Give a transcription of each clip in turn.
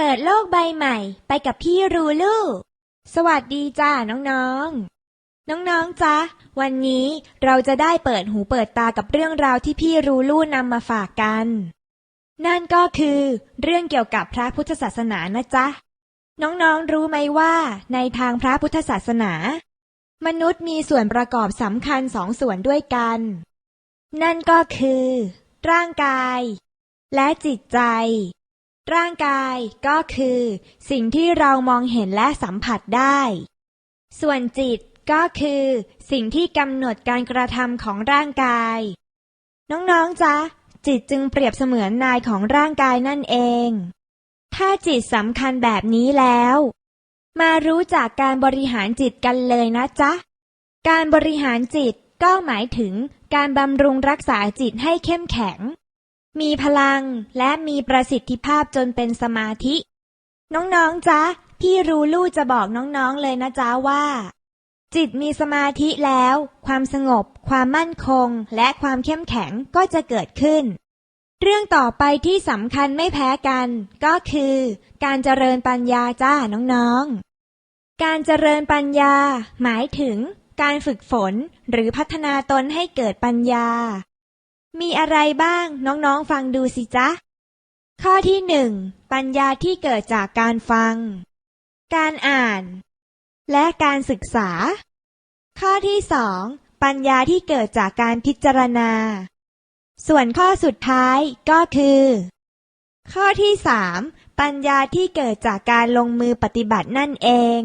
เปิดโลกใบใหม่ไปกับพี่รูลูสวัสดีจ้าน้องๆ น้องๆจ๊ะวันนี้เราจะได้เปิดหูเปิดตากับเรื่องราวที่พี่รูลูนำมาฝากกัน นั่นก็คือเรื่องเกี่ยวกับพระพุทธศาสนานะจ๊ะ น้องๆรู้ไหมว่าในทางพระพุทธศาสนา มนุษย์มีส่วนประกอบสำคัญสองส่วนด้วยกัน นั่นก็คือ ร่างกาย และจิตใจ ร่างกายก็คือ สิ่งที่เรามองเห็นและสัมผัสได้ ส่วนจิตก็คือ สิ่งที่กำหนดการกระทำของร่างกาย น้องๆจ๊ะ จิตจึงเปรียบเสมือนนายของร่างกายนั่นเอง ถ้าจิตสำคัญแบบนี้แล้ว มารู้จักการบริหารจิตกันเลยนะจ๊ะ การบริหารจิตก็หมายถึงการบำรุงรักษาจิตให้เข้มแข็ง มีพลังและมีประสิทธิภาพจนเป็นสมาธิ น้องๆจ๊ะ พี่รู้ลู่จะบอกน้องๆเลยนะจ๊ะว่า จิตมีสมาธิแล้ว ความสงบ ความมั่นคง และความเข้มแข็งก็จะเกิดขึ้น เรื่องต่อไปที่สำคัญไม่แพ้กัน ก็คือ การเจริญปัญญาจ้าน้องๆ การเจริญปัญญา หมายถึง การฝึกฝนหรือพัฒนาตนให้เกิดปัญญา มีอะไรบ้าง น้องๆฟังดูสิจ๊ะ ข้อที่หนึ่งปัญญาที่เกิดจากการฟัง การอ่าน และการศึกษา ข้อที่สองปัญญาที่เกิดจากการพิจารณา ส่วนข้อสุดท้ายก็คือ ข้อที่สามปัญญาที่เกิดจากการลงมือปฏิบัตินั่นเอง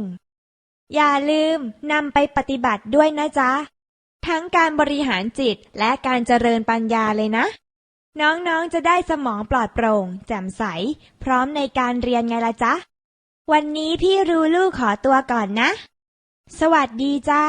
อย่าลืมนำไปปฏิบัติด้วยนะจ๊ะ ทั้งการบริหารจิตและการเจริญปัญญาเลยนะ น้องๆจะได้สมองปลอดโปร่ง แจ่มใส พร้อมในการเรียนไงล่ะจ๊ะ วันนี้พี่รูลูขอตัวก่อนนะ สวัสดีจ้า